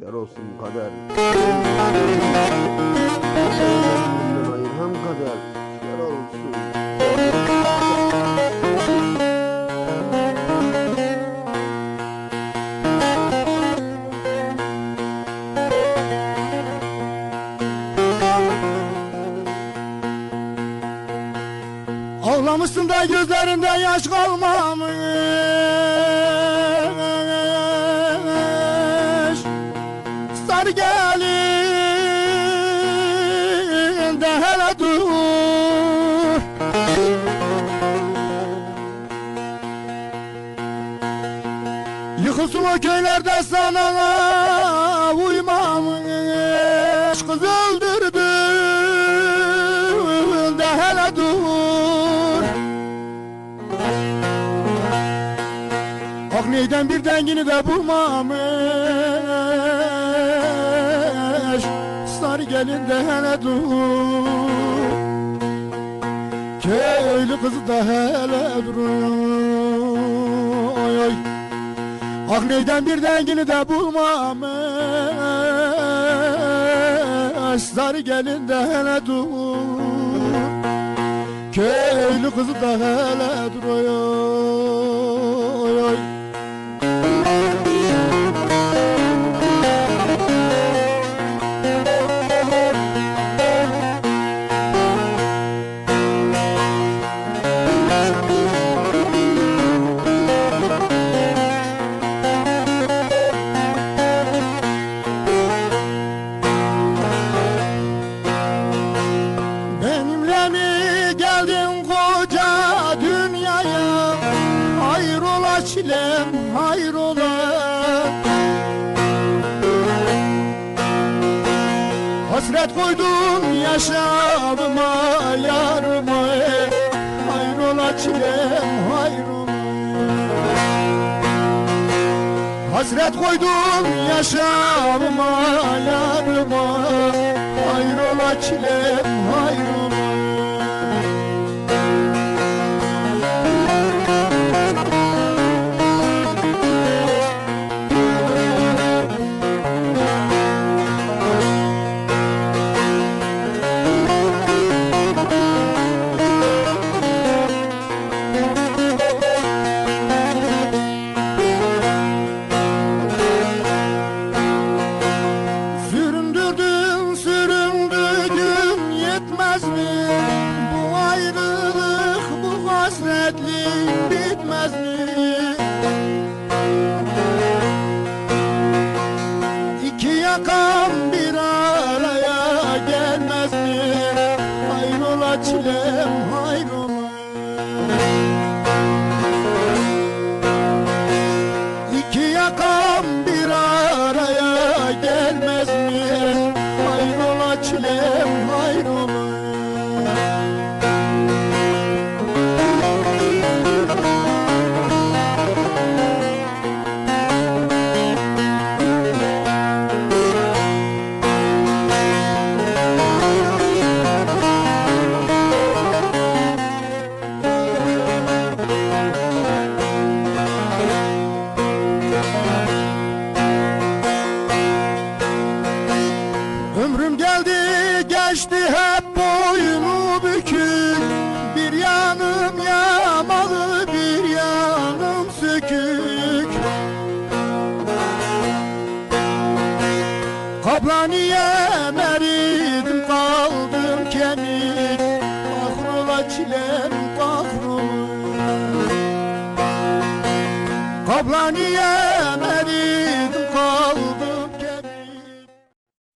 Kör olsun kader. Benden ayıran kader. Kör olsun. Ağlamışsın da gözlerinde yaş kalmamış gelin de hele dur. Yıkılsın o köylerde sana uymamış Kız öldürdün de hele dur. Ak neyden bir dengini de bulmamış Sarı gelin de hele dur. Köylü kızı da hele dur. Oy oy. Ak neyden bir dengini de bulmamış Sarı gelin de hele dur. Köylü kızı da hele dur Hasret koydun yaşamıma yarıma. Hayrola çilem hayrola. Hasret koydun yaşamıma yarıma. Hayrola çilem hayrola çilem hayrola İki yakan bir geçti hep boynu bükük Bir yanım yamalı bir yanım sökük Kaplaniye eridim kaldım kemik Kahrola çilem kahrola Kaplaniye eridim kaldım